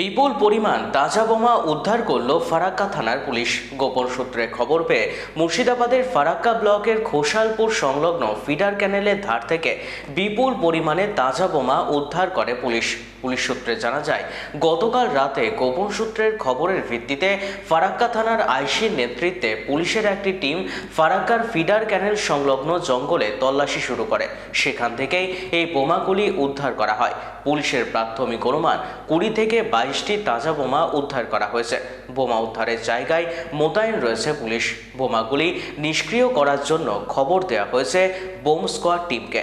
বিপুল পরিমাণ তাজা বোমা উদ্ধার করল ফারাক্কা থানার পুলিশ। গোপন সূত্রে খবর পেয়ে মুর্শিদাবাদের ফারাক্কা ব্লকের খোসালপুর সংলগ্ন ফিডার ক্যানেলের ধার থেকে বিপুল পরিমাণে তাজা বোমা উদ্ধার করে পুলিশ। পুলিশ সূত্রে জানা যায়, গতকাল রাতে গোপন সূত্রের খবরের ভিত্তিতে ফারাক্কা থানার আইসির নেতৃত্বে পুলিশের একটি টিম ফারাক্কার ফিডার ক্যানেল সংলগ্ন জঙ্গলে তল্লাশি শুরু করে। সেখান থেকেই এই বোমাগুলি উদ্ধার করা হয়। পুলিশের প্রাথমিক অনুমান কুড়ি থেকে বাইশটি তাজা বোমা উদ্ধার করা হয়েছে। বোমা উদ্ধারের জায়গায় মোতায়েন রয়েছে পুলিশ। বোমাগুলি নিষ্ক্রিয় করার জন্য খবর দেওয়া হয়েছে বোম স্কোয়াড টিমকে।